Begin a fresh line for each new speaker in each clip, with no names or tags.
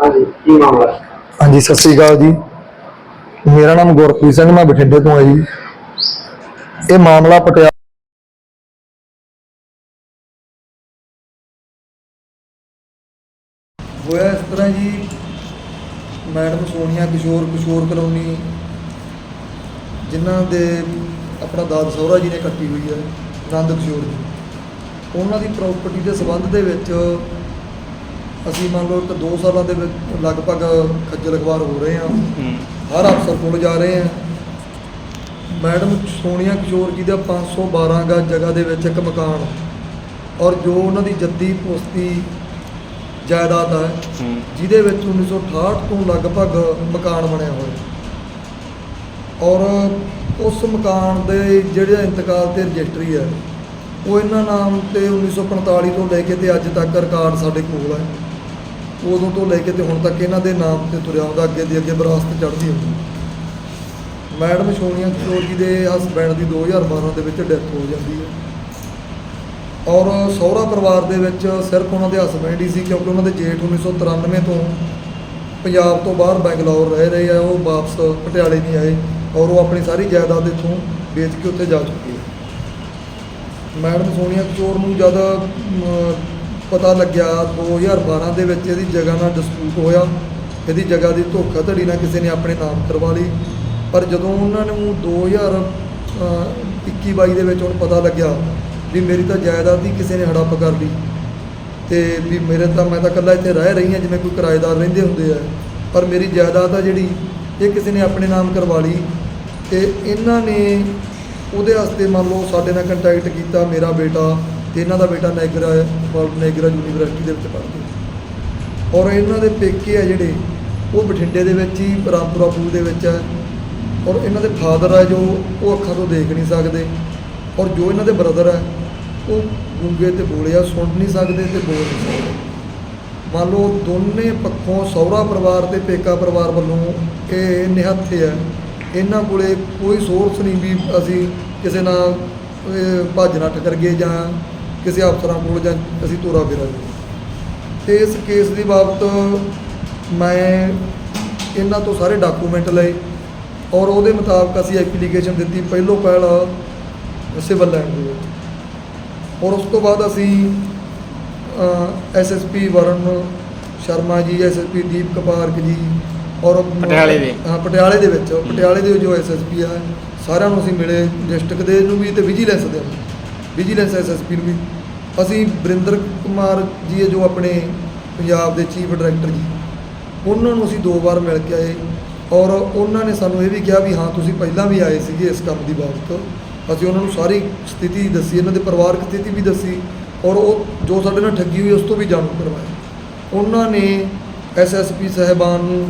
ਹਾਂਜੀ ਕੀ ਮਾਮਲਾ? ਹੈ?
ਹਾਂਜੀ ਸਤਿ ਸ੍ਰੀ ਅਕਾਲ ਜੀ। ਮੇਰਾ ਨਾਮ ਗੁਰਪ੍ਰੀਤ ਸਿੰਘ ਮੈਂ ਬਠਿੰਡੇ ਤੋਂ ਆ ਜੀ। ਇਹ ਮਾਮਲਾ ਪਟਿਆਲਾ ਹੋਇਆ ਇਸ ਤਰ੍ਹਾਂ ਜੀ ਮੈਡਮ ਸੋਨੀਆ ਕਿਸ਼ੋਰ ਕਿਸ਼ੋਰ ਕਲੋਨੀ ਜਿਨ੍ਹਾਂ ਦੇ ਆਪਣਾ ਦਾਦ ਸਹੁਰਾ ਜੀ ਨੇ ਕੱਟੀ ਹੋਈ ਹੈ ਆਨੰਦ ਕਿਸ਼ੋਰ ਜੀ। ਉਹਨਾਂ ਦੀ ਪ੍ਰਾਪਰਟੀ ਦੇ ਸੰਬੰਧ ਦੇ ਵਿੱਚ ਅਸੀਂ ਮੰਨ ਲਓ ਇੱਕ 2 ਸਾਲਾਂ ਦੇ ਵਿੱਚ ਲਗਭਗ ਖੱਜਲ ਖਵਾਰ ਹੋ ਰਹੇ ਹਾਂ। ਹਰ ਅਫਸਰ ਕੋਲ ਜਾ ਰਹੇ ਹਾਂ। ਮੈਡਮ ਸੋਨੀਆ ਕਿਸ਼ੋਰ ਜੀ ਦਾ 512 ਗਜ ਜਗ੍ਹਾ ਦੇ ਵਿੱਚ ਇੱਕ ਮਕਾਨ। ਔਰ ਜੋ ਉਹਨਾਂ ਦੀ ਜੱਦੀ ਪੁਸਤੀ ਜਾਇਦਾਦ ਹੈ ਜਿਹਦੇ ਵਿੱਚ 1968 ਤੋਂ ਲਗਭਗ ਮਕਾਨ ਬਣਿਆ ਹੋਇਆ। ਔਰ ਉਸ ਮਕਾਨ ਦੇ ਜਿਹੜੇ ਇੰਤਕਾਲ ਤੇ ਰਜਿਸਟਰੀ ਹੈ ਉਹ ਇਹਨਾਂ ਨਾਮ ਤੇ 1945 ਤੋਂ ਲੈ ਕੇ ਤੇ ਅੱਜ ਤੱਕ ਰਿਕਾਰਡ ਸਾਡੇ ਕੋਲ ਹੈ ਉਦੋਂ ਤੋਂ ਲੈ ਕੇ ਤੇ ਹੁਣ ਤੱਕ ਇਹਨਾਂ ਦੇ ਨਾਮ ਤੇ ਤੁਰਿਆ ਹੁੰਦਾ, ਅੱਗੇ ਦੀ ਅੱਗੇ ਵਿਰਾਸਤ ਚੜ੍ਹਦੀ ਹੁੰਦੀ। ਮੈਡਮ ਸੋਨੀਆ ਕਿਸ਼ੋਰ ਜੀ ਦੇ ਹਸਬੈਂਡ ਦੀ 2012 ਦੇ ਵਿੱਚ ਡੈਥ ਹੋ ਜਾਂਦੀ ਹੈ। ਔਰ ਸਹੁਰਾ ਪਰਿਵਾਰ ਦੇ ਵਿੱਚ ਸਿਰਫ ਉਹਨਾਂ ਦੇ ਹਸਬੈਂਡ ਹੀ ਸੀ, ਕਿਉਂਕਿ ਉਹਨਾਂ ਦੇ ਜੇਠ 1993 ਤੋਂ ਪੰਜਾਬ ਤੋਂ ਬਾਹਰ ਬੈਂਗਲੌਰ ਰਹਿ ਰਹੇ ਆ, ਉਹ ਵਾਪਸ ਪਟਿਆਲੇ ਨਹੀਂ ਆਏ ਔਰ ਉਹ ਆਪਣੀ ਸਾਰੀ ਜਾਇਦਾਦ ਇੱਥੋਂ ਵੇਚ ਕੇ ਉੱਥੇ ਜਾ ਚੁੱਕੇ ਮੈਡਮ ਸੋਨੀਆ ਕਿਸ਼ੋਰ ਨੂੰ ਜਦ ਪਤਾ ਲੱਗਿਆ 2012 ਦੇ ਵਿੱਚ ਇਹਦੀ ਜਗ੍ਹਾ ਨਾਲ ਡਿਸਪਿਊਟ ਹੋਇਆ। ਇਹਦੀ ਜਗ੍ਹਾ ਦੀ ਧੋਖਾਧੜੀ ਨਾਲ ਕਿਸੇ ਨੇ ਆਪਣੇ ਨਾਮ ਕਰਵਾ ਲਈ। ਪਰ ਜਦੋਂ ਉਹਨਾਂ ਨੂੰ 2021 22 ਦੇ ਵਿੱਚ ਹੁਣ ਪਤਾ ਲੱਗਿਆ ਵੀ ਮੇਰੀ ਤਾਂ ਜਾਇਦਾਦ ਹੀ ਕਿਸੇ ਨੇ ਹੜੱਪ ਕਰ ਲਈ ਤੇ ਵੀ ਮੇਰੇ ਤਾਂ ਮੈਂ ਤਾਂ ਇਕੱਲਾ ਇੱਥੇ ਰਹਿ ਰਹੀ ਹਾਂ, ਜਿਵੇਂ ਕੋਈ ਕਿਰਾਏਦਾਰ ਰਹਿੰਦੇ ਹੁੰਦੇ ਆ। ਪਰ ਮੇਰੀ ਜਾਇਦਾਦ ਆ ਜਿਹੜੀ, ਇਹ ਕਿਸੇ ਨੇ ਆਪਣੇ ਨਾਮ ਕਰਵਾ ਲਈ ਤੇ ਇਹਨਾਂ ਨੇ ਉਹਦੇ ਵਾਸਤੇ ਮੰਨ ਲਓ ਸਾਡੇ ਨਾਲ ਕੰਟੈਕਟ ਕੀਤਾ, ਮੇਰਾ ਬੇਟਾ ਤੇ ਇਹਨਾਂ ਦਾ ਬੇਟਾ ਨੈਗਰਾ ਹੈ ਵਰਲਡ ਨੈਗਰਾ ਯੂਨੀਵਰਸਿਟੀ ਦੇ ਵਿੱਚ ਪੜ੍ਹਦਾ ਔਰ ਇਹਨਾਂ ਦੇ ਪੇਕੇ ਆ ਜਿਹੜੇ, ਉਹ ਬਠਿੰਡੇ ਦੇ ਵਿੱਚ ਹੀ, ਰਾਮਪੁਰਾ ਪੂਲ ਦੇ ਵਿੱਚ ਹੈ ਔਰ ਇਹਨਾਂ ਦੇ ਫਾਦਰ ਹੈ ਜੋ, ਉਹ ਅੱਖਾਂ ਤੋਂ ਦੇਖ ਨਹੀਂ ਸਕਦੇ। ਔਰ ਜੋ ਇਹਨਾਂ ਦੇ ਬ੍ਰਦਰ ਹੈ ਉਹ ਗੂੰਗੇ ਤੇ ਬੋਲੇ ਆ, ਸੁਣ ਨਹੀਂ ਸਕਦੇ ਤੇ ਬੋਲ ਨਹੀਂ ਸਕਦੇ। ਮੰਨ ਲਓ ਦੋਨੇ ਪੱਖੋਂ ਸਹੁਰਾ ਪਰਿਵਾਰ ਤੇ ਪੇਕਾ ਪਰਿਵਾਰ ਵੱਲੋਂ ਇਹ ਨਿਹੱਥੇ ਹੈ ਇਹਨਾਂ ਕੋਲੇ ਕੋਈ ਸੋਰਸ ਨਹੀਂ ਵੀ ਅਸੀਂ ਕਿਸੇ ਨਾਲ ਭੱਜ ਨੱਠ ਕਰੀਏ ਜਾਂ ਕਿਸੇ ਅਫਸਰਾਂ ਕੋਲ ਜਾਂ ਅਸੀਂ ਤੋਰਾ ਫੇਰਾ ਲਈਏ। ਤੇ ਇਸ ਕੇਸ ਦੀ ਬਾਬਤ ਮੈਂ ਇਹਨਾਂ ਤੋਂ ਸਾਰੇ ਡਾਕੂਮੈਂਟ ਲਏ ਔਰ ਉਹਦੇ ਮੁਤਾਬਕ ਅਸੀਂ ਐਪਲੀਕੇਸ਼ਨ ਦਿੱਤੀ ਪਹਿਲੋਂ ਪਹਿਲ ਸਿਵਲ ਲਾਈਨ ਦੇ ਵਿੱਚ ਔਰ ਉਸ ਤੋਂ ਬਾਅਦ ਅਸੀਂ ਐਸਐਸਪੀ ਵਰਨ ਸ਼ਰਮਾ ਜੀ ਐਸਐਸਪੀ ਦੀਪ ਕਪਾਰਕ ਜੀ ਔਰ
ਪਟਿਆਲੇ ਦੇ।
ਹਾਂ ਪਟਿਆਲੇ ਦੇ ਵਿੱਚ ਪਟਿਆਲੇ ਦੇ ਜੋ ਐਸਐਸਪੀ ਆ ਸਾਰਿਆਂ ਨੂੰ ਅਸੀਂ ਮਿਲੇ ਡਿਸਟ੍ਰਿਕਟ ਦੇ ਨੂੰ ਵੀ ਤੇ ਵਿਜੀਲੈਂਸ ਦੇ ਨੂੰ ਵਿਜੀਲੈਂਸ ਐਸਐਸਪੀ ਨੂੰ ਵੀ। ਅਸੀਂ ਬਰਿੰਦਰ ਕੁਮਾਰ ਜੀ ਹੈ ਜੋ ਆਪਣੇ ਪੰਜਾਬ ਦੇ ਚੀਫ ਡਾਇਰੈਕਟਰ ਜੀ। ਉਹਨਾਂ ਨੂੰ ਅਸੀਂ ਦੋ ਵਾਰ ਮਿਲ ਕੇ ਆਏ ਔਰ ਉਹਨਾਂ ਨੇ ਸਾਨੂੰ ਇਹ ਵੀ ਕਿਹਾ ਵੀ ਹਾਂ, ਤੁਸੀਂ ਪਹਿਲਾਂ ਵੀ ਆਏ ਸੀਗੇ ਇਸ ਕੰਮ ਦੀ ਬਾਬਤ। ਅਸੀਂ ਉਹਨਾਂ ਨੂੰ ਸਾਰੀ ਸਥਿਤੀ ਦੱਸੀ, ਇਹਨਾਂ ਦੇ ਪਰਿਵਾਰਕ ਸਥਿਤੀ ਵੀ ਦੱਸੀ ਔਰ ਉਹ ਜੋ ਸਾਡੇ ਨਾਲ ਠੱਗੀ ਹੋਈ ਉਸ ਤੋਂ ਵੀ ਜਾਣੂ ਕਰਵਾਇਆ ਉਹਨਾਂ ਨੇ ਐਸਐਸਪੀ ਸਾਹਿਬਾਨ ਨੂੰ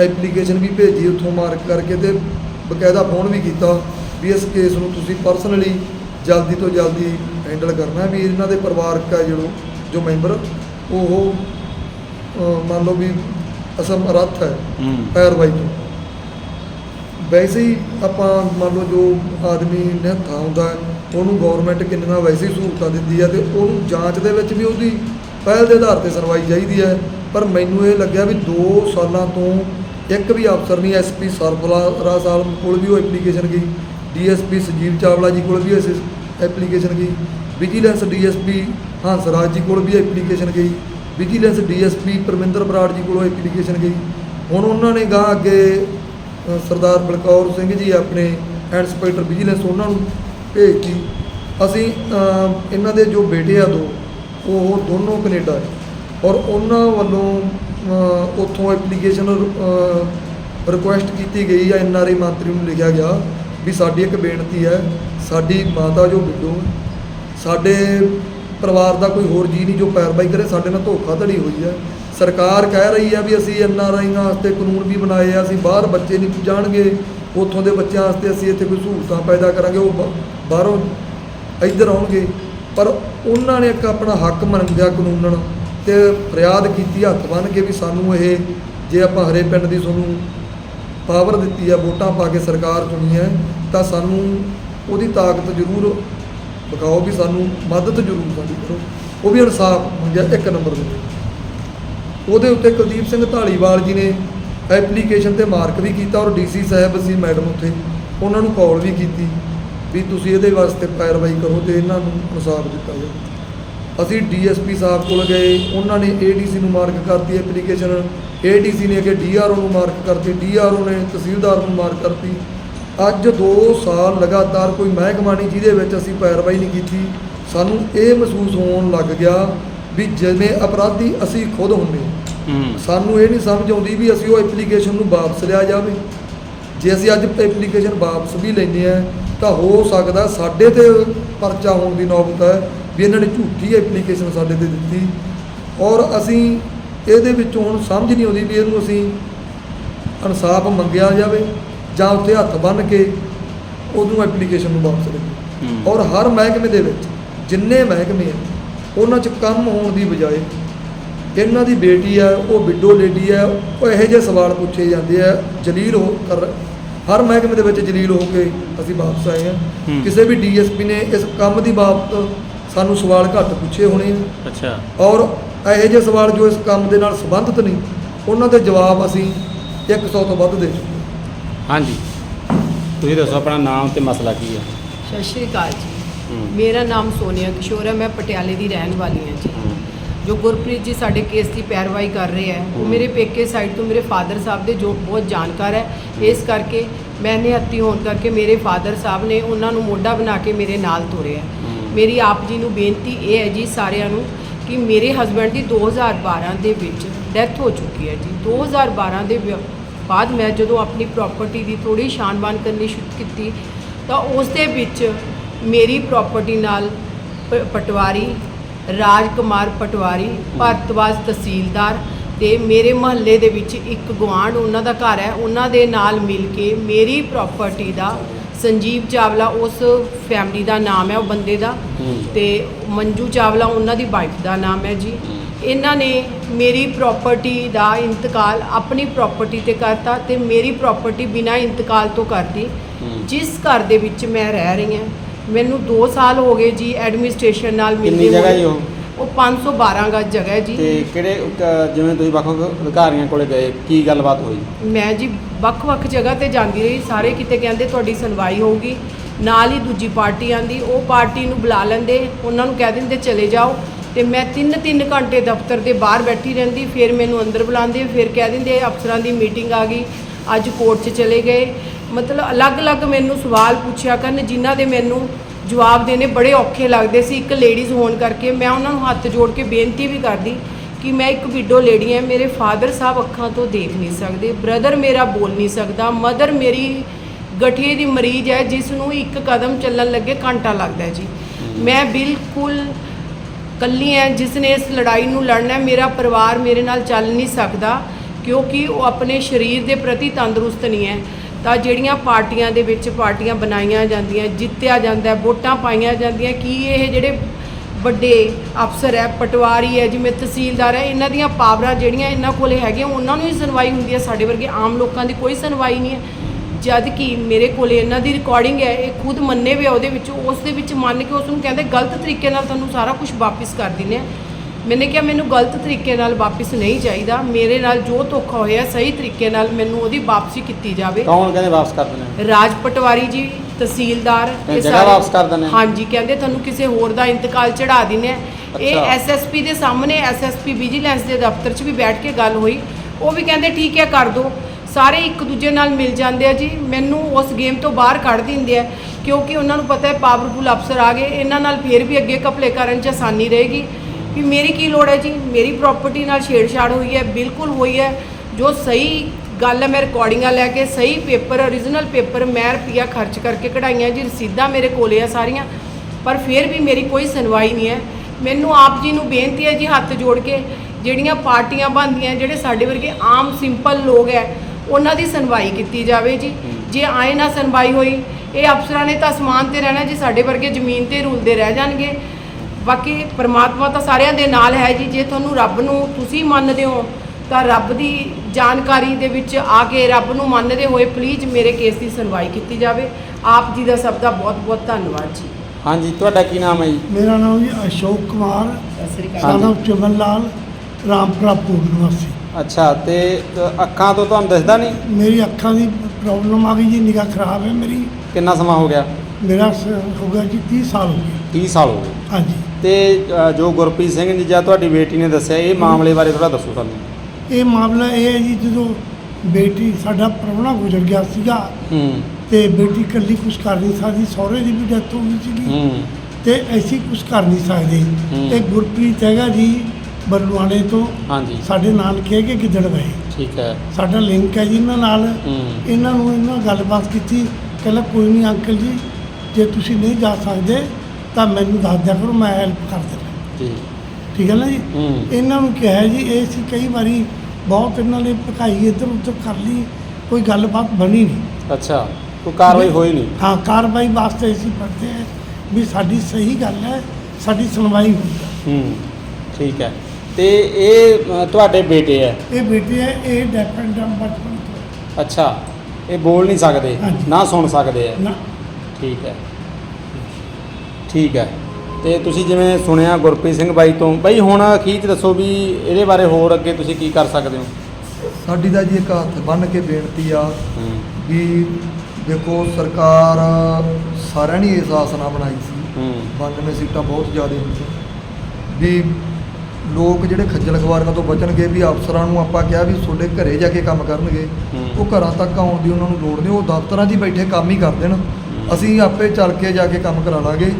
ਐਪਲੀਕੇਸ਼ਨ ਵੀ ਭੇਜੀ ਉੱਥੋਂ ਮਾਰਕ ਕਰਕੇ ਤੇ ਬਕਾਇਦਾ ਫੋਨ ਵੀ ਕੀਤਾ ਵੀ ਇਸ ਕੇਸ ਨੂੰ ਤੁਸੀਂ ਪਰਸਨਲੀ ਜਲਦੀ ਤੋਂ ਜਲਦੀ ਹੈਂਡਲ ਕਰਨਾ ਵੀ ਇਹਨਾਂ ਦੇ ਪਰਿਵਾਰਕ ਹੈ ਜਿਹੜੋ ਜੋ ਮੈਂਬਰ ਉਹ ਮੰਨ ਲਓ ਵੀ ਅਸਮਰੱਥ ਹੈ ਪੈਰਵਾਈ ਤੋਂ। ਵੈਸੇ ਹੀ ਆਪਾਂ ਮੰਨ ਲਓ ਜੋ ਆਦਮੀ ਨਿਹੱਥਾ ਹੁੰਦਾ ਉਹਨੂੰ ਗਵਰਨਮੈਂਟ ਕਿੰਨੀਆਂ ਵੈਸੇ ਹੀ ਸਹੂਲਤਾਂ ਦਿੰਦੀ ਹੈ ਤੇ ਉਹਨੂੰ ਜਾਂਚ ਦੇ ਵਿੱਚ ਵੀ ਉਹਦੀ ਪਹਿਲ ਦੇ ਆਧਾਰ ਤੇ ਸੁਣਵਾਈ ਚਾਹੀਦੀ ਹੈ ਪਰ ਮੈਨੂੰ ਇਹ ਲੱਗਿਆ ਵੀ 2 ਸਾਲਾਂ ਤੋਂ ਇੱਕ ਵੀ ਅਫਸਰ ਨਹੀਂ ਐਸਪੀ ਸਰਫਲਾ ਸਾਹਿਬ ਕੋਲ ਵੀ ਉਹ ਐਪਲੀਕੇਸ਼ਨ ਗਈ। ਡੀਐਸਪੀ ਸੰਜੀਵ ਚਾਵਲਾ ਜੀ ਕੋਲ ਵੀ ਐਪਲੀਕੇਸ਼ਨ ਗਈ। ਵਿਜੀਲੈਂਸ ਡੀਐਸਪੀ ਹੰਸਰਾਜ ਜੀ ਕੋਲ ਵੀ ਐਪਲੀਕੇਸ਼ਨ ਗਈ। ਵਿਜੀਲੈਂਸ ਡੀਐਸਪੀ ਪਰਮਿੰਦਰ ਬਰਾੜ ਜੀ ਕੋਲੋਂ ਐਪਲੀਕੇਸ਼ਨ ਗਈ। ਹੁਣ ਉਹਨਾਂ ਨੇ ਗਾਂ ਅੱਗੇ ਸਰਦਾਰ ਬਲਕੌਰ ਸਿੰਘ ਜੀ ਆਪਣੇ ਇੰਸਪੈਕਟਰ ਵਿਜੀਲੈਂਸ ਉਹਨਾਂ ਨੂੰ ਭੇਜਤੀ। ਅਸੀਂ ਇਹਨਾਂ ਦੇ ਜੋ ਬੇਟੇ ਆ ਦੋ, ਉਹ ਦੋਨੋਂ ਕੈਨੇਡਾ ਔਰ ਉਹਨਾਂ ਵੱਲੋਂ ਉੱਥੋਂ ਐਪਲੀਕੇਸ਼ਨ ਰਿਕੁਐਸਟ ਕੀਤੀ ਗਈ ਹੈ ਐਨਆਰਆਈ ਮੰਤਰੀ ਨੂੰ ਲਿਖਿਆ ਗਿਆ। ਵੀ ਸਾਡੀ ਇੱਕ ਬੇਨਤੀ ਹੈ, ਸਾਡੀ ਮਾਤਾ ਜੋ ਵਿਡੋ ਸਾਡੇ ਪਰਿਵਾਰ ਦਾ ਕੋਈ ਹੋਰ ਜੀ ਨਹੀਂ ਜੋ ਪੈਰਵਾਈ ਕਰੇ, ਸਾਡੇ ਨਾਲ ਧੋਖਾਧੜੀ ਹੋਈ ਹੈ। ਸਰਕਾਰ ਕਹਿ ਰਹੀ ਹੈ ਵੀ ਅਸੀਂ ਐੱਨ ਆਰ ਆਈਆਂ ਵਾਸਤੇ ਕਾਨੂੰਨ ਵੀ ਬਣਾਏ ਆ, ਅਸੀਂ ਬਾਹਰ ਬੱਚੇ ਨਹੀਂ ਜਾਣਗੇ ਉੱਥੋਂ ਦੇ ਬੱਚਿਆਂ ਵਾਸਤੇ ਅਸੀਂ ਇੱਥੇ ਕੋਈ ਸਹੂਲਤਾਂ ਪੈਦਾ ਕਰਾਂਗੇ, ਉਹ ਬ- ਬਾਹਰੋਂ ਇੱਧਰ ਆਉਣਗੇ। ਪਰ ਉਹਨਾਂ ਨੇ ਇੱਕ ਆਪਣਾ ਹੱਕ ਮੰਗਿਆ ਕਾਨੂੰਨਨ ਤੇ ਫਰਿਆਦ ਕੀਤੀ, ਹੱਥ ਬੰਨ੍ਹ ਕੇ ਵੀ ਸਾਨੂੰ ਇਹ, ਜੇ ਆਪਾਂ ਹਰੇ ਪਿੰਡ ਦੀ ਤੁਹਾਨੂੰ ਪਾਵਰ ਦਿੱਤੀ ਆ, ਵੋਟਾਂ ਪਾ ਕੇ ਸਰਕਾਰ ਚੁਣੀ ਹੈ, ਤਾਂ ਸਾਨੂੰ ਉਹਦੀ ਤਾਕਤ ਜ਼ਰੂਰ ਵਿਖਾਓ ਵੀ ਸਾਨੂੰ ਮਦਦ ਜ਼ਰੂਰ ਸਾਡੀ ਕਰੋ। ਉਹ ਵੀ ਇਨਸਾਫ ਮੰਗਿਆ ਇੱਕ ਨੰਬਰ ਦੇ ਉਹਦੇ ਉੱਤੇ ਕੁਲਦੀਪ ਸਿੰਘ ਢਾਲੀਵਾਲ ਜੀ ਨੇ ਐਪਲੀਕੇਸ਼ਨ ਤੇ ਮਾਰਕ ਵੀ ਕੀਤਾ ਔਰ ਡੀਸੀ ਸਾਹਿਬ ਸੀ ਮੈਡਮ ਉੱਥੇ, ਉਹਨਾਂ ਨੂੰ ਕਾਲ ਵੀ ਕੀਤੀ ਵੀ ਤੁਸੀਂ ਇਹਦੇ ਵਾਸਤੇ ਕਾਰਵਾਈ ਕਰੋ ਤੇ ਇਹਨਾਂ ਨੂੰ ਇਨਸਾਫ ਦਿੱਤਾ ਜਾਵੇ। ਅਸੀਂ ਡੀਐਸਪੀ ਸਾਹਿਬ ਕੋਲ ਗਏ ਉਹਨਾਂ ਨੇ ਏਡੀਸੀ ਨੂੰ ਮਾਰਕ ਕਰਤੀ ਐਪਲੀਕੇਸ਼ਨ ਏਡੀਸੀ ਨੇ ਅੱਗੇ ਡੀਆਰਓ ਨੂੰ ਮਾਰਕ ਕਰਤੀ ਡੀਆਰਓ ਨੇ ਤਹਿਸੀਲਦਾਰ ਨੂੰ ਮਾਰਕ ਕਰਤੀ। ਅੱਜ 2 ਸਾਲ ਲਗਾਤਾਰ ਕੋਈ ਮਹਿਕਮਾ ਨਹੀਂ ਜਿਹਦੇ ਵਿੱਚ ਅਸੀਂ ਪੈਰਵਾਈ ਨਹੀਂ ਕੀਤੀ। ਸਾਨੂੰ ਇਹ ਮਹਿਸੂਸ ਹੋਣ ਲੱਗ ਗਿਆ ਵੀ ਜਿਵੇਂ ਅਪਰਾਧੀ ਅਸੀਂ ਖੁਦ ਹੁੰਦੇ ਸਾਨੂੰ ਇਹ ਨਹੀਂ ਸਮਝ ਆਉਂਦੀ ਵੀ ਅਸੀਂ ਉਹ ਐਪਲੀਕੇਸ਼ਨ ਨੂੰ ਵਾਪਸ ਲਿਆ ਜਾਵੇ। ਜੇ ਅਸੀਂ ਅੱਜ ਐਪਲੀਕੇਸ਼ਨ ਵਾਪਸ ਵੀ ਲੈਂਦੇ ਆ ਤਾਂ ਹੋ ਸਕਦਾ ਸਾਡੇ ਤੇ ਪਰਚਾ ਹੋਣ ਦੀ ਨੌਬਤ ਹੈ। ਵੀ ਇਹਨਾਂ ਨੇ ਝੂਠੀ ਐਪਲੀਕੇਸ਼ਨ ਸਾਡੇ ਤੇ ਦਿੱਤੀ ਔਰ ਅਸੀਂ ਇਹਦੇ ਵਿੱਚੋਂ ਹੁਣ ਸਮਝ ਨਹੀਂ ਆਉਂਦੀ ਵੀ ਇਹਨੂੰ ਅਸੀਂ ਇਨਸਾਫ ਮੰਗਿਆ ਜਾਵੇ ਜਾਂ ਉੱਥੇ ਹੱਥ ਬੰਨ੍ਹ ਕੇ ਉਹਨੂੰ ਐਪਲੀਕੇਸ਼ਨ ਨੂੰ ਵਾਪਸ
ਹੂੰ।
ਔਰ ਹਰ ਮਹਿਕਮੇ ਦੇ ਵਿੱਚ ਜਿੰਨੇ ਮਹਿਕਮੇ ਆ ਉਹਨਾਂ 'ਚ ਕੰਮ ਹੋਣ ਦੀ ਬਜਾਏ ਇਹਨਾਂ ਦੀ ਬੇਟੀ ਆ ਉਹ ਵਿਡੋ ਲੇਡੀ ਆ ਉਹ ਇਹੋ ਜਿਹੇ ਸਵਾਲ ਪੁੱਛੇ ਜਾਂਦੇ ਆ ਜਲੀਲ ਹੋ ਕਰ ਹਰ ਮਹਿਕਮੇ ਦੇ ਵਿੱਚ ਜਲੀਲ ਹੋ ਕੇ ਅਸੀਂ ਵਾਪਸ ਆਏ ਆ। ਕਿਸੇ ਵੀ ਡੀਐਸਪੀ ਨੇ ਇਸ ਕੰਮ ਦੀ ਬਾਬਤ ਸਾਨੂੰ ਸਵਾਲ ਘੱਟ ਪੁੱਛੇ ਹੋਣੇ ਆ
ਅੱਛਾ
ਔਰ ਇਹੋ ਜਿਹੇ ਸਵਾਲ ਜੋ ਇਸ ਕੰਮ ਦੇ ਨਾਲ ਸੰਬੰਧਿਤ ਨਹੀਂ ਉਹਨਾਂ ਦੇ ਜਵਾਬ ਅਸੀਂ 100 ਤੋਂ ਵੱਧ ਦੇ ਚੁੱਕੇ।
ਹਾਂਜੀ ਤੁਸੀਂ ਦੱਸੋ ਆਪਣਾ ਨਾਮ ਤੇ ਮਸਲਾ ਕੀ ਹੈ
ਸਤਿ ਸ਼੍ਰੀ ਅਕਾਲ ਜੀ
ਹੂੰ।
ਮੇਰਾ ਨਾਮ ਸੋਨੀਆ ਕਿਸ਼ੋਰ ਹੈ ਮੈਂ ਪਟਿਆਲੇ ਦੀ ਰਹਿਣ ਵਾਲੀ ਹਾਂ ਜੀ। ਜੋ ਗੁਰਪ੍ਰੀਤ ਜੀ ਸਾਡੇ ਕੇਸ ਦੀ ਪੈਰਵਾਈ ਕਰ ਰਹੇ ਹੈ ਉਹ
ਹੂੰ।
ਮੇਰੇ ਪੇਕੇ ਸਾਈਡ ਤੋਂ ਮੇਰੇ ਫਾਦਰ ਸਾਹਿਬ ਦੇ ਜੋ ਬਹੁਤ ਜਾਣਕਾਰ ਹੈ ਇਸ ਕਰਕੇ ਮੈਨੇ ਹੱਤੀ ਹੋਣ ਕਰਕੇ ਮੇਰੇ ਫਾਦਰ ਸਾਹਿਬ ਨੇ ਉਹਨਾਂ ਨੂੰ ਮੋਢਾ ਬਣਾ ਕੇ ਮੇਰੇ ਨਾਲ ਤੋਰਿਆ
ਹੂੰ।
ਮੇਰੀ ਆਪ ਜੀ ਨੂੰ ਬੇਨਤੀ ਇਹ ਹੈ ਜੀ ਸਾਰਿਆਂ ਨੂੰ ਕਿ ਮੇਰੇ ਹਸਬੰਡ ਦੀ 2012 ਦੇ ਵਿੱਚ ਡੈਥ ਹੋ ਚੁੱਕੀ ਹੈ ਜੀ। 2012 ਦੇ ਵਿ- ਬਾਅਦ ਮੈਂ ਜਦੋਂ ਆਪਣੀ ਪ੍ਰਾਪਰਟੀ ਦੀ ਥੋੜੀ ਛਾਣਬਾਣ ਕਰਨੀ ਸ਼ੁਰੂ ਕੀਤੀ, ਤਾਂ ਉਸ ਦੇ ਵਿੱਚ ਮੇਰੀ ਪ੍ਰਾਪਰਟੀ ਨਾਲ ਪਟਵਾਰੀ ਰਾਜ ਕੁਮਾਰ ਪਟਵਾਰੀ, ਭਾਰਤਵਾਜ ਤਹਿਸੀਲਦਾਰ ਤੇ ਮੇਰੇ ਮਹੱਲੇ ਦੇ ਵਿੱਚ ਇੱਕ ਗੁਆਂਢ ਉਹਨਾਂ ਦਾ ਘਰ ਹੈ। ਉਹਨਾਂ ਦੇ ਨਾਲ ਮਿਲ ਕੇ ਮੇਰੀ ਪ੍ਰਾਪਰਟੀ ਦਾ ਸੰਜੀਵ ਚਾਵਲਾ ਉਸ ਫੈਮਿਲੀ ਦਾ ਨਾਮ ਹੈ ਉਹ ਬੰਦੇ ਦਾ। ਤੇ ਮੰਜੂ ਚਾਵਲਾ ਉਹਨਾਂ ਦੀ ਵਾਈਫ ਦਾ ਨਾਮ ਹੈ ਜੀ। ਇਹਨਾਂ ਨੇ ਮੇਰੀ ਪ੍ਰਾਪਰਟੀ ਦਾ ਇੰਤਕਾਲ ਆਪਣੀ ਪ੍ਰਾਪਰਟੀ ਤੇ ਕਰਤਾ ਤੇ ਮੇਰੀ ਪ੍ਰਾਪਰਟੀ ਬਿਨਾਂ ਇੰਤਕਾਲ ਤੋਂ ਕਰਦੀ
ਹੂੰ।
ਜਿਸ ਘਰ ਦੇ ਵਿੱਚ ਮੈਂ ਰਹਿ ਰਹੀ ਹਾਂ ਮੈਨੂੰ 2 ਸਾਲ ਹੋ ਗਏ ਜੀ ਐਡਮਿਨਿਸਟ੍ਰੇਸ਼ਨ ਨਾਲ ਮਿਲਦੇ ਹੋਏ।
ਉਹ
ਉਹ 512 ਗਜ ਜਗ੍ਹਾ ਹੈ ਜੀ।
ਤੇ ਕਿਹੜੇ ਜਿਵੇਂ ਤੁਸੀਂ ਵੱਖ ਵੱਖ ਅਧਿਕਾਰੀਆਂ ਕੋਲੇ ਗਏ ਕੀ ਗੱਲਬਾਤ ਹੋਈ?
ਮੈਂ ਜੀ ਵੱਖ-ਵੱਖ ਜਗ੍ਹਾ ਤੇ ਜਾਂਦੀ ਰਹੀ ਸਾਰੇ ਕਿਤੇ ਕਹਿੰਦੇ ਤੁਹਾਡੀ ਸੁਣਵਾਈ ਹੋਊਗੀ ਨਾਲ ਹੀ ਦੂਜੀ ਪਾਰਟੀ ਆਂਦੀ ਉਹ ਪਾਰਟੀ ਨੂੰ ਬੁਲਾ ਲੈਂਦੇ ਉਹਨਾਂ ਨੂੰ ਕਹਿ ਦਿੰਦੇ ਚਲੇ ਜਾਓ ਤੇ ਮੈਂ 3-3 ਘੰਟੇ ਦਫ਼ਤਰ ਦੇ ਬਾਹਰ ਬੈਠੀ ਰਹਿੰਦੀ ਫਿਰ ਮੈਨੂੰ ਅੰਦਰ ਬੁਲਾਉਂਦੇ ਫਿਰ ਕਹਿ ਦਿੰਦੇ ਅਫਸਰਾਂ ਦੀ ਮੀਟਿੰਗ ਆ ਗਈ ਅੱਜ ਕੋਰਟ 'ਚ ਚਲੇ ਗਏ। ਮਤਲਬ ਅਲੱਗ-ਅਲੱਗ ਮੈਨੂੰ ਸਵਾਲ ਪੁੱਛਿਆ ਕਰਨ ਜਿਨ੍ਹਾਂ ਦੇ ਮੈਨੂੰ ਜਵਾਬ ਦੇਣੇ ਬੜੇ ਔਖੇ ਲੱਗਦੇ ਸੀ। ਇੱਕ ਲੇਡੀਜ਼ ਹੋਣ ਕਰਕੇ ਮੈਂ ਉਹਨਾਂ ਨੂੰ ਹੱਥ ਜੋੜ ਕੇ ਬੇਨਤੀ ਵੀ ਕਰਦੀ ਕਿ ਮੈਂ ਇੱਕ ਵਿਡੋ ਲੇਡੀ ਹਾਂ, ਮੇਰੇ ਫਾਦਰ ਸਾਹਿਬ ਅੱਖਾਂ ਤੋਂ ਦੇਖ ਨਹੀਂ ਸਕਦੇ ਬ੍ਰਦਰ ਮੇਰਾ ਬੋਲ ਨਹੀਂ ਸਕਦਾ ਮਦਰ ਮੇਰੀ ਗਠੀਏ ਦੀ ਮਰੀਜ਼ ਹੈ, ਜਿਸ ਨੂੰ ਇੱਕ ਕਦਮ ਚੱਲਣ ਲੱਗੇ ਘੰਟਾ ਲੱਗਦਾ ਜੀ। ਮੈਂ ਬਿਲਕੁਲ ਕੱਲੀ ਹੈ, ਜਿਸ ਨੇ ਇਸ ਲੜਾਈ ਨੂੰ ਲੜਨਾ ਮੇਰਾ ਪਰਿਵਾਰ ਮੇਰੇ ਨਾਲ ਚੱਲ ਨਹੀਂ ਸਕਦਾ, ਕਿਉਂਕਿ ਉਹ ਆਪਣੇ ਸਰੀਰ ਦੇ ਪ੍ਰਤੀ ਤੰਦਰੁਸਤ ਨਹੀਂ ਹੈ। ਤਾਂ ਜਿਹੜੀਆਂ ਪਾਰਟੀਆਂ ਦੇ ਵਿੱਚ ਪਾਰਟੀਆਂ ਬਣਾਈਆਂ ਜਾਂਦੀਆਂ, ਜਿੱਤਿਆ ਜਾਂਦਾ ਵੋਟਾਂ ਪਾਈਆਂ ਜਾਂਦੀਆਂ, ਕੀ ਇਹ ਜਿਹੜੇ ਵੱਡੇ ਅਫਸਰ ਹੈ, ਪਟਵਾਰੀ ਹੈ, ਜਿਵੇਂ ਤਹਿਸੀਲਦਾਰ ਹੈ, ਇਹਨਾਂ ਦੀਆਂ ਪਾਵਰਾਂ ਜਿਹੜੀਆਂ ਇਹਨਾਂ ਕੋਲੇ ਹੈਗੀਆਂ, ਉਹਨਾਂ ਨੂੰ ਹੀ ਸੁਣਵਾਈ ਹੁੰਦੀ ਹੈ, ਸਾਡੇ ਵਰਗੇ ਆਮ ਲੋਕਾਂ ਦੀ ਕੋਈ ਸੁਣਵਾਈ ਨਹੀਂ ਹੈ। ਜਦ ਕਿ ਮੇਰੇ ਕੋਲੇ ਇਹਨਾਂ ਦੀ ਰਿਕਾਰਡਿੰਗ ਹੈ, ਇਹ ਖੁਦ ਮੰਨੇ ਵੀ ਆ, ਉਹਦੇ ਵਿੱਚ, ਉਸ ਦੇ ਵਿੱਚ ਮੰਨ ਕੇ ਉਸ ਨੂੰ ਕਹਿੰਦੇ, ਗਲਤ ਤਰੀਕੇ ਨਾਲ ਤੁਹਾਨੂੰ ਸਾਰਾ ਕੁਝ ਵਾਪਿਸ ਕਰ ਦਿੰਦੇ ਆ ਮੈंने ਕਿਹਾ ਮੈਨੂੰ ਗਲਤ ਤਰੀਕੇ ਨਾਲ ਵਾਪਿਸ ਨਹੀਂ ਚਾਹੀਦਾ। ਮੇਰੇ ਨਾਲ ਜੋ ਧੋਖਾ ਹੋਇਆ ਸਹੀ ਤਰੀਕੇ ਨਾਲ ਮੈਨੂੰ ਉਹਦੀ ਵਾਪਸੀ ਕੀਤੀ ਜਾਵੇ।
ਕੌਣ ਕਹਿੰਦੇ ਵਾਪਸ ਕਰ ਦੇਣਾ
ਰਾਜ ਪਟਵਾਰੀ ਜੀ ਤਹਿਸੀਲਦਾਰ
ਇਹ ਜਗ੍ਹਾ ਵਾਪਸ ਕਰ ਆ?
ਹਾਂਜੀ ਕਹਿੰਦੇ ਤੁਹਾਨੂੰ ਕਿਸੇ ਹੋਰ ਦਾ ਇੰਤਕਾਲ ਚੜਾ ਦਿੰਦੇ ਆ। ਇਹ। ਐਸਐਸਪੀ ਦੇ ਸਾਹਮਣੇ ਐਸਐਸਪੀ ਵਿਜੀਲੈਂਸ ਦੇ ਦਫ਼ਤਰ 'ਚ ਵੀ ਬੈਠ ਕੇ ਗੱਲ ਹੋਈ। ਉਹ ਵੀ ਕਹਿੰਦੇ ਠੀਕ ਹੈ ਕਰ ਦਿਓ। ਸਾਰੇ ਇੱਕ ਦੂਜੇ ਨਾਲ ਮਿਲ ਜਾਂਦੇ ਆ ਜੀ। ਮੈਨੂੰ ਉਸ ਗੇਮ ਤੋਂ ਬਾਹਰ ਕੱਢ ਦਿੰਦੇ ਆ ਕਿਉਂਕਿ ਉਹਨਾਂ ਨੂੰ ਪਤਾ ਹੈ ਪਾਵਰਫੁਲ ਅਫਸਰ ਆ ਗਏ। ਇਹਨਾਂ ਨਾਲ ਫੇਰ ਵੀ ਅੱਗੇ ਕਪਲੇ ਕਰਨ 'ਚ ਆਸਾਨੀ ਰਹੇਗੀ। ਵੀ ਮੇਰੀ ਕੀ ਲੋੜ ਹੈ ਜੀ? ਮੇਰੀ ਪ੍ਰਾਪਰਟੀ ਨਾਲ ਛੇੜਛਾੜ ਹੋਈ ਹੈ, ਬਿਲਕੁਲ ਹੋਈ ਹੈ। ਜੋ ਸਹੀ ਗੱਲ ਹੈ, ਮੈਂ ਰਿਕਾਰਡਿੰਗਾਂ ਲੈ ਕੇ ਸਹੀ ਪੇਪਰ origignal ਪੇਪਰ ਮੈਂ ਰੁਪਿਆ ਖਰਚ ਕਰਕੇ ਕਢਾਈਆਂ ਜੀ, ਰਸੀਦਾਂ ਮੇਰੇ ਕੋਲੇ ਆ ਸਾਰੀਆਂ। ਪਰ ਫਿਰ ਵੀ ਮੇਰੀ ਕੋਈ ਸੁਣਵਾਈ ਨਹੀਂ ਹੈ। ਮੈਨੂੰ ਆਪ ਜੀ ਨੂੰ ਬੇਨਤੀ ਹੈ ਜੀ ਹੱਥ ਜੋੜ ਕੇ, ਜਿਹੜੀਆਂ ਪਾਰਟੀਆਂ ਬਣਦੀਆਂ, ਜਿਹੜੇ ਸਾਡੇ ਵਰਗੇ ਆਮ ਸਿੰਪਲ ਲੋਕ ਹੈ, ਉਹਨਾਂ ਦੀ ਸੁਣਵਾਈ ਕੀਤੀ ਜਾਵੇ ਜੀ। ਜੇ ਆਏ ਨਾ ਸੁਣਵਾਈ ਹੋਈ, ਇਹ ਅਫਸਰਾਂ ਨੇ ਤਾਂ ਅਸਮਾਨ ਤੇ ਰਹਿਣਾ ਜੀ, ਸਾਡੇ ਵਰਗੇ ਜ਼ਮੀਨ ਤੇ ਰੁਲਦੇ ਰਹਿ ਜਾਣਗੇ। ਬਾਕੀ ਪ੍ਰਮਾਤਮਾ ਤਾਂ ਸਾਰਿਆਂ ਦੇ ਨਾਲ ਹੈ ਜੀ। ਜੇ ਤੁਹਾਨੂੰ ਰੱਬ ਨੂੰ ਤੁਸੀਂ ਮੰਨਦੇ ਹੋ ਤਾਂ ਰੱਬ ਦੀ ਜਾਣਕਾਰੀ ਦੇ ਵਿੱਚ ਆ ਕੇ ਰੱਬ ਨੂੰ ਮੰਨਦੇ ਹੋਏ ਪਲੀਜ਼ ਮੇਰੇ ਕੇਸ ਦੀ ਸੁਣਵਾਈ ਕੀਤੀ ਜਾਵੇ। ਆਪ ਜੀ ਦਾ ਸਭ ਦਾ ਬਹੁਤ ਬਹੁਤ ਧੰਨਵਾਦ ਜੀ।
ਹਾਂਜੀ ਤੁਹਾਡਾ ਕੀ ਨਾਮ ਹੈ ਜੀ?
ਮੇਰਾ ਨਾਮ ਜੀ ਅਸ਼ੋਕ ਕੁਮਾਰ।
ਸਤਿ ਸ੍ਰੀ ਅਕਾਲ।
ਹਾਂਜੀ।
ਸਾਨਵ ਚਮਨ ਲਾਲ ਰਾਮਪੁਰਾ ਪੂਰ ਨਿਵਾਸੀ।
ਅੱਛਾ ਤੇ ਅੱਖਾਂ ਤੋਂ ਤੁਹਾਨੂੰ ਦਿਸਦਾ ਨਹੀਂ?
ਮੇਰੀ ਅੱਖਾਂ ਦੀ ਪ੍ਰੋਬਲਮ ਆ ਗਈ ਜੀ ਨਿਗਾਹ ਖਰਾਬ ਹੈ ਮੇਰੀ।
ਕਿੰਨਾ ਸਮਾਂ ਹੋ ਗਿਆ?
ਮੇਰਾ ਸ- ਹੋ ਗਿਆ ਜੀ 30 ਸਾਲ ਹੋ ਗਏ।
30 ਸਾਲ ਹੋ ਗਏ।
ਹਾਂਜੀ।
ਤੇ ਅ, ਜੋ ਗੁਰਪ੍ਰੀਤ ਸਿੰਘ ਜੀ ਜਾਂ ਤੁਹਾਡੀ ਬੇਟੀ ਨੇ ਦੱਸਿਆ ਇਹ ਮਾਮਲੇ ਬਾਰੇ ਥੋੜਾ ਦੱਸੋ ਸਾਨੂੰ।
ਇਹ ਮਾਮਲਾ ਇਹ ਹੈ ਜੀ ਜਦੋਂ ਬੇਟੀ ਸਾਡਾ ਪ੍ਰਾਹੁਣਾ ਗੁਜ਼ਰ ਗਿਆ ਸੀਗਾ
ਹੂੰ।
ਤੇ ਬੇਟੀ ਇਕੱਲੀ ਕੁਝ ਕਰ ਨਹੀਂ ਸਕਦੀ ਸਹੁਰੇ ਦੀ ਵੀ ਡੈਥ ਹੋ ਗਈ ਸੀਗੀ।
ਹੂੰ।
ਤੇ ਅਸੀਂ ਕੁਝ ਕਰ ਨਹੀਂ ਸਕਦੇ। ਇਹ ਗੁਰਪ੍ਰੀਤ ਹੈਗਾ ਜੀ ਬਰਲੁਆਣੇ ਤੋਂ।
ਹਾਂਜੀ।
ਸਾਡੇ ਨਾਨਕੇ ਕੇ ਗਿੱਦੜ ਗਏ।
ਠੀਕ ਹੈ।
ਸਾਡਾ ਲਿੰਕ ਹੈ ਜੀ ਇਹਨਾਂ ਨਾਲ।
ਹੂੰ।
ਇਹਨਾਂ ਨੂੰ ਇਹਨਾਂ ਗੱਲਬਾਤ ਕੀਤੀ। ਕਹਿੰਦਾ ਕੋਈ ਨਹੀਂ ਅੰਕਲ ਜੀ ਜੇ ਤੁਸੀਂ ਨਹੀਂ ਜਾ ਸਕਦੇ ਤਾਂ ਮੈਨੂੰ ਦੱਸ ਦਿਆ ਕਰੋ ਮੈਂ ਹੈਲਪ ਕਰ ਦੇਣਾ
ਜੀ।
ਠੀਕ ਹੈ ਨਾ ਜੀ?
ਹੂੰ।
ਇਹਨਾਂ ਨੂੰ ਕਿਹਾ ਜੀ ਇਹ ਸੀ ਕਈ ਵਾਰੀ ਬਹੁਤ ਇਹਨਾਂ ਨੇ ਭਕਾਈ ਇੱਧਰ ਉੱਧਰ ਕਰ ਲਈ ਕੋਈ ਗੱਲਬਾਤ ਬਣੀ ਨਹੀਂ।
ਅੱਛਾ ਕੋਈ ਕਾਰਵਾਈ ਹੋਈ ਨਹੀਂ?
ਹਾਂ ਕਾਰਵਾਈ ਵਾਸਤੇ ਅਸੀਂ ਪੜ੍ਹਦੇ ਹਾਂ ਵੀ ਸਾਡੀ ਸਹੀ ਗੱਲ ਹੈ ਸਾਡੀ ਸੁਣਵਾਈ ਹੋਈ
ਹੂੰ। ਠੀਕ ਹੈ। ਤੇ ਇਹ ਅ, ਤੁਹਾਡੇ ਬੇਟੇ ਹੈ?
ਇਹ ਬੇਟੇ ਹੈ ਇਹ ਡੈਫ ਐਂਡ ਡੰਮ ਬਚਪਨ ਤੋਂ।
ਅੱਛਾ ਇਹ ਬੋਲ ਨਹੀਂ ਸਕਦੇ
ਹਾਂਜੀ।
ਨਾ ਸੁਣ ਸਕਦੇ ਹੈ।
ਨਾ।
ਠੀਕ ਹੈ। ਠੀਕ ਹੈ। ਤੇ ਤੁਸੀਂ ਜਿਵੇਂ ਸੁਣਿਆ ਗੁਰਪ੍ਰੀਤ ਸਿੰਘ ਬਾਈ ਤੋਂ ਬਾਈ ਹੁਣ ਅਖੀਰ 'ਚ ਦੱਸੋ ਵੀ ਇਹਦੇ ਬਾਰੇ ਹੋਰ ਅੱਗੇ ਤੁਸੀਂ ਕੀ ਕਰ ਸਕਦੇ ਹੋ?
ਸਾਡੀ ਤਾਂ ਜੀ ਇੱਕ ਹੱਥ ਬੰਨ੍ਹ ਕੇ ਬੇਨਤੀ ਆ
ਹੂੰ।
ਵੀ ਦੇਖੋ ਸਰਕਾਰ ਸਾਰਿਆਂ ਨੇ ਇਸ ਆਸ ਨਾਲ ਬਣਾਈ ਸੀ।
ਹੂੰ।
92 ਸੀਟਾਂ ਬਹੁਤ ਜ਼ਿਆਦਾ ਹੁੰਦੀਆਂ। ਵੀ ਲੋਕ ਜਿਹੜੇ ਖੱਜਲ ਖਵਾਰੀਆਂ ਤੋਂ ਬਚਣਗੇ ਵੀ ਅਫਸਰਾਂ ਨੂੰ ਆਪਾਂ ਕਿਹਾ ਵੀ ਤੁਹਾਡੇ ਘਰੇ ਜਾ ਕੇ ਕੰਮ ਕਰਨਗੇ
ਹੂੰ।
ਉਹ ਘਰਾਂ ਤੱਕ ਆਉਣ ਦੀ ਉਹਨਾਂ ਨੂੰ ਲੋੜ ਨਹੀਂ ਉਹ ਦਫ਼ਤਰਾਂ 'ਚ ਹੀ ਬੈਠੇ ਕੰਮ ਹੀ ਕਰ ਦੇਣ। ਅਸੀਂ ਆਪੇ ਚੱਲ ਕੇ ਜਾ ਕੇ ਕੰਮ ਕਰਾ ਲਾਂਗੇ।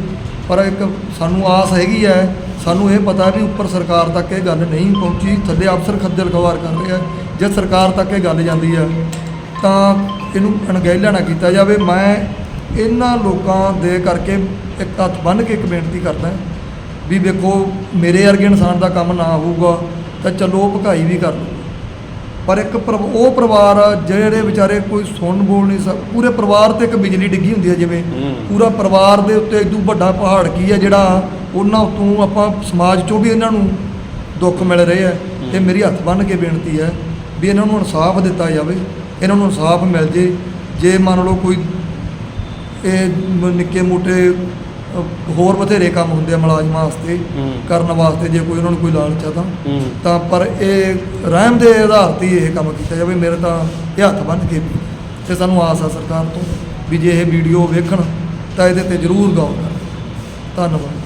ਪਰ ਇੱਕ ਸਾਨੂੰ ਆਸ ਹੈਗੀ ਹੈ, ਸਾਨੂੰ ਇਹ ਪਤਾ ਵੀ ਉੱਪਰ ਸਰਕਾਰ ਤੱਕ ਇਹ ਗੱਲ ਨਹੀਂ ਪਹੁੰਚੀ, ਥੱਲੇ ਅਫਸਰ ਖੱਜਲ ਖਵਾਰ ਕਰ ਰਹੇ ਆ ਜੇ ਸਰਕਾਰ ਤੱਕ ਇਹ ਗੱਲ ਜਾਂਦੀ ਆ ਤਾਂ ਇਹਨੂੰ ਅਣਗਹਿਲਾ ਨਾ ਕੀਤਾ ਜਾਵੇ। ਮੈਂ ਇਹਨਾਂ ਲੋਕਾਂ ਦੇ ਕਰਕੇ ਇੱਕ ਹੱਥ ਬੰਨ੍ਹ ਕੇ ਇੱਕ ਬੇਨਤੀ ਕਰਦਾ ਵੀ ਵੇਖੋ, ਮੇਰੇ ਵਰਗੇ ਇਨਸਾਨ ਦਾ ਕੰਮ ਨਾ ਹੋਊਗਾ, ਤਾਂ ਚਲੋ ਉਹ ਭਕਾਈ ਵੀ ਕਰ ਲਓ। ਪਰ ਇੱਕ ਪਰ- ਉਹ ਪਰਿਵਾਰ ਜਿਹੜੇ ਵਿਚਾਰੇ ਕੋਈ ਸੁਣ ਬੋਲ ਨਹੀਂ ਸਕ ਪੂਰੇ ਪਰਿਵਾਰ ਤੇ ਇੱਕ ਬਿਜਲੀ ਡਿੱਗੀ ਹੁੰਦੀ ਹੈ ਜਿਵੇਂ।
ਹੂੰ।
ਪੂਰਾ ਪਰਿਵਾਰ ਦੇ ਉੱਤੇ ਇਦੋਂ ਵੱਡਾ ਪਹਾੜ ਕੀ ਹੈ ਜਿਹੜਾ ਉਹਨਾਂ ਉਤੋਂ ਆਪਾਂ ਸਮਾਜ ਚੋਂ ਵੀ ਇਹਨਾਂ ਨੂੰ ਦੁੱਖ ਮਿਲ ਰਹੇ ਆ। ਤੇ ਮੇਰੀ ਹੱਥ ਬੰਨ੍ਹ ਕੇ ਬੇਨਤੀ ਹੈ ਵੀ ਇਹਨਾਂ ਨੂੰ ਇਨਸਾਫ ਦਿੱਤਾ ਜਾਵੇ ਇਹਨਾਂ ਨੂੰ ਇਨਸਾਫ ਮਿਲ ਜੇ। ਜੇ ਮੰਨ ਲਓ ਕੋਈ ਇਹ ਨਿੱਕੇ ਮੋਟੇ ਹੋਰ ਬਥੇਰੇ ਕੰਮ ਹੁੰਦੇ ਆ ਮੁਲਾਜ਼ਮਾਂ ਵਾਸਤੇ। ਕਰਨ ਵਾਸਤੇ ਜੇ ਕੋਈ ਉਹਨਾਂ ਨੂੰ ਕੋਈ ਲਾਲਚ ਆ ਤਾਂ। ਤਾਂ ਪਰ ਇਹ ਰਹਿਮ ਦੇ ਆਧਾਰ ਤੇ ਇਹ ਕੰਮ ਕੀਤਾ ਜਾਵੇ ਮੇਰੇ ਤਾਂ ਇਹ ਹੱਥ ਬੰਨ੍ਹ ਕੇ ਤੇ ਸਾਨੂੰ ਆਸ ਆ ਸਰਕਾਰ ਤੋਂ ਵੀ ਜੇ ਇਹ ਵੀਡੀਓ ਵੇਖਣ ਤਾਂ ਇਹਦੇ ਤੇ ਜ਼ਰੂਰ ਗੌਰ ਕਰਨ। ਧੰਨਵਾਦ।